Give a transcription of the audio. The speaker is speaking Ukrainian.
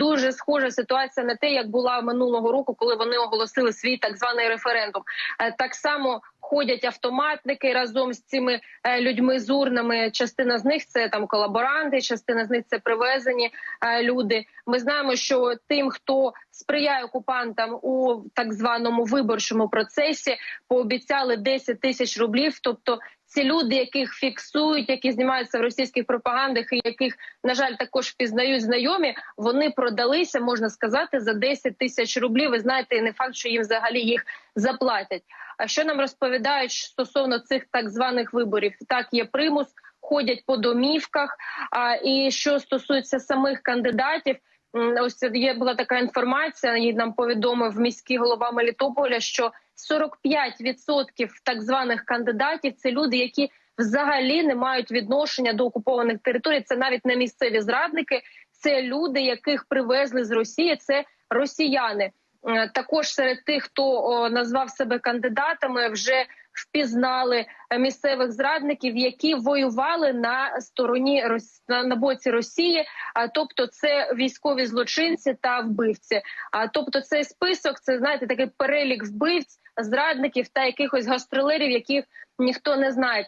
дуже схожа ситуація на те, як була минулого року, коли вони оголосили свій так званий референдум. Е, Так само ходять автоматники разом з цими е, людьми з урнами. Частина з них це там колаборанти, частина з них це привезені е, люди. Ми знаємо, що тим, хто сприяє окупантам у так званому виборчому процесі, пообіцяли 10 тисяч рублів. Тобто ці люди, яких фіксують, які знімаються в російських пропагандах, і яких на жаль також впізнають знайомі, вони продалися, можна сказати, за 10 тисяч рублів. Ви знаєте, не факт, що їм взагалі їх заплатять. А що нам розповідають стосовно цих так званих виборів? Так, є примус, ходять по домівках. А і що стосується самих кандидатів. Ось є була така інформація. Її нам повідомив міський голова Мелітополя, що 45% так званих кандидатів це люди, які взагалі не мають відношення до окупованих територій. Це навіть не місцеві зрадники, це люди, яких привезли з Росії. Це росіяни. Е, Також серед тих, хто назвав себе кандидатами, вже впізнали місцевих зрадників, які воювали на стороні на боці Росії. А тобто, це військові злочинці та вбивці. А тобто, цей список це знаєте такий перелік вбивць, зрадників та якихось гастролерів, яких ніхто не знає.